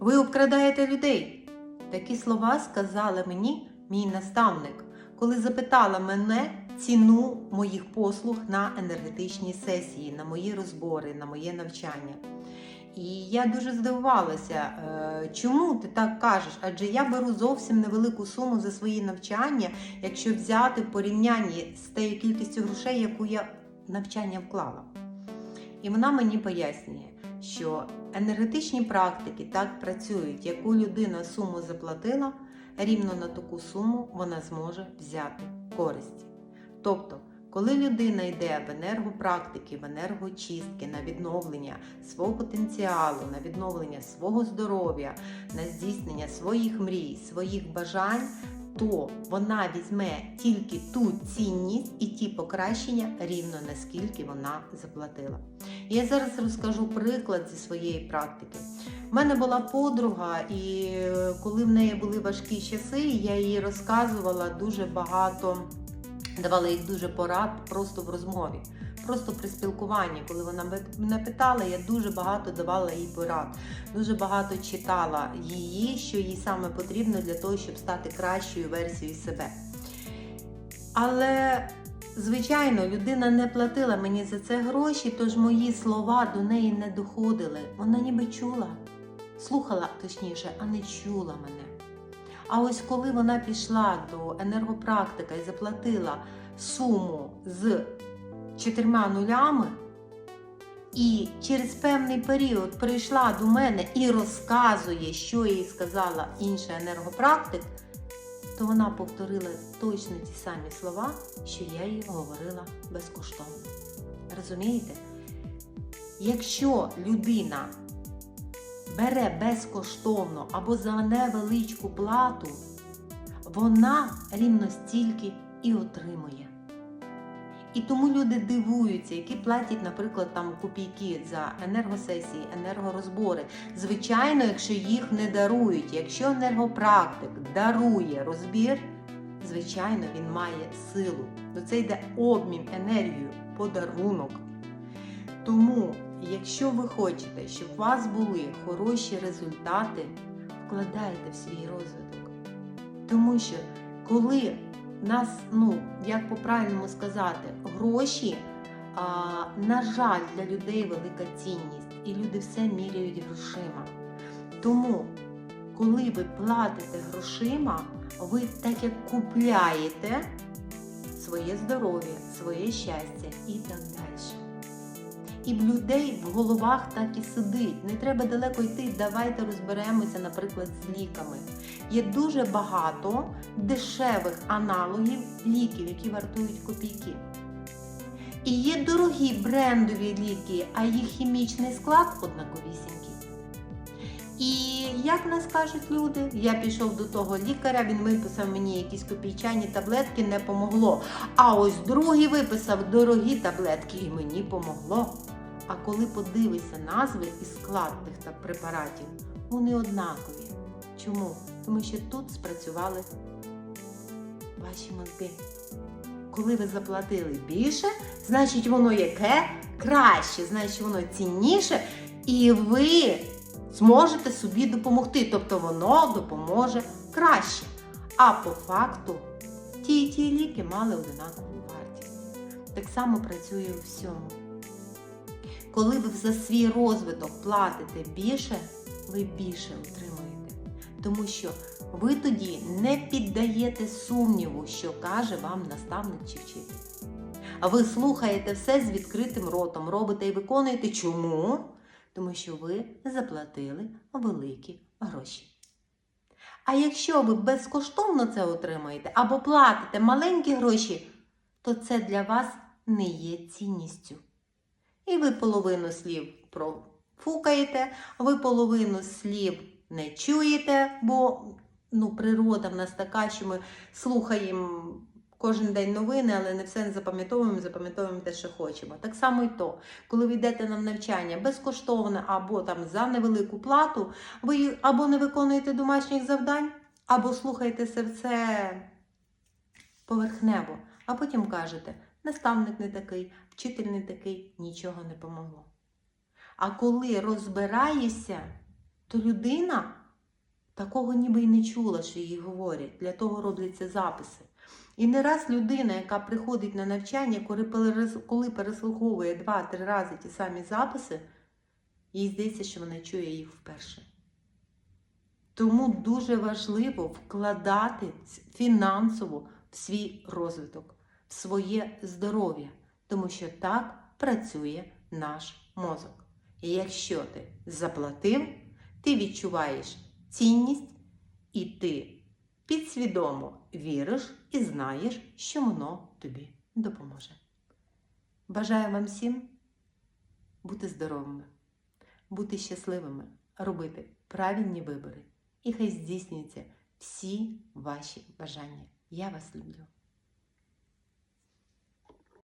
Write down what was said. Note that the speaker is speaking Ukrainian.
Ви обкрадаєте людей. Такі слова сказала мені мій наставник, коли запитала мене ціну моїх послуг на енергетичній сесії, на мої розбори, на моє навчання. І я дуже здивувалася, е, чому ти так кажеш? Адже я беру зовсім невелику суму за свої навчання, якщо взяти в порівнянні з тією кількістю грошей, яку я в навчання вклала. І вона мені пояснює, що енергетичні практики так працюють, яку людина суму заплатила, рівно на таку суму вона зможе взяти користь. Тобто, коли людина йде в енергопрактики, в енергочистки, на відновлення свого потенціалу, на відновлення свого здоров'я, на здійснення своїх мрій, своїх бажань, то вона візьме тільки ту цінність і ті покращення рівно наскільки вона заплатила. Я зараз розкажу приклад зі своєї практики. У мене була подруга, і е, коли в неї були важкі часи, я їй розказувала дуже багато, давала їй дуже порад просто в розмові. Просто при спілкуванні, коли вона мене питала, я дуже багато давала їй порад, дуже багато читала її, що їй саме потрібно для того, щоб стати кращою версією себе. Але, звичайно, людина не платила мені за це гроші, тож мої слова до неї не доходили. Вона ніби чула, слухала точніше, а не чула мене. А ось коли вона пішла до енергопрактика і заплатила суму з чотирма нулями, і через певний період прийшла до мене і розказує, що їй сказала інша енергопрактик, то вона повторила точно ті самі слова, що я їй говорила безкоштовно. Розумієте? Якщо людина бере безкоштовно або за невеличку плату, вона рівно стільки і отримує. І тому люди дивуються, які платять, наприклад, там копійки за енергосесії, енергорозбори. Звичайно, якщо їх не дарують, якщо енергопрактик дарує розбір, звичайно, він має силу. До це йде обмін енергією, подарунок. Тому, якщо ви хочете, щоб у вас були хороші результати, вкладайте в свій розвиток. Тому що коли нас, ну, як по-правильному сказати, гроші, а, на жаль, для людей велика цінність, і люди все міряють грошима. Тому, коли ви платите грошима, ви так як купляєте своє здоров'я, своє щастя і так далі. І в людей в головах так і сидить. Не треба далеко йти. Давайте розберемося, наприклад, з ліками. Є дуже багато дешевих аналогів ліків, які вартують копійки. І є дорогі брендові ліки, а їх хімічний склад однаковісінький. І як нас кажуть люди, я пішов до того лікаря, він виписав мені якісь копійчані таблетки, не помогло. А ось другий виписав дорогі таблетки і мені помогло. А коли подивишся назви і склад тих та препаратів, вони однакові. Чому? Тому що тут спрацювали ваші мозки. Коли ви заплатили більше, значить воно яке краще, значить воно цінніше, і ви зможете собі допомогти. Тобто воно допоможе краще. А по факту ті і ті ліки мали одинакову вартість. Так само працює у всьому. Коли ви за свій розвиток платите більше, ви більше отримуєте. Тому що ви тоді не піддаєте сумніву, що каже вам наставник чи вчитель. А ви слухаєте все з відкритим ротом, робите і виконуєте. Чому? Тому що ви заплатили великі гроші. А якщо ви безкоштовно це отримаєте або платите маленькі гроші, то це для вас не є цінністю. І ви половину слів профукаєте, ви половину слів не чуєте, бо ну, природа в нас така, що ми слухаємо кожен день новини, але не все запам'ятовуємо, запам'ятовуємо те, що хочемо. Так само і то, коли ви йдете на навчання безкоштовне або там за невелику плату, ви або не виконуєте домашніх завдань, або слухаєте серце поверхнево, а потім кажете, наставник не такий, вчитель не такий, нічого не помогло. А коли розбираєшся, то людина такого ніби й не чула, що їй говорять. Для того робляться записи. І не раз людина, яка приходить на навчання, коли переслуховує два-три рази ті самі записи, їй здається, що вона чує їх вперше. Тому дуже важливо вкладати фінансово в свій розвиток, своє здоров'я, тому що так працює наш мозок. І якщо ти заплатив, ти відчуваєш цінність і ти підсвідомо віриш і знаєш, що воно тобі допоможе. Бажаю вам всім бути здоровими, бути щасливими, робити правильні вибори. І хай здійснюються всі ваші бажання. Я вас люблю.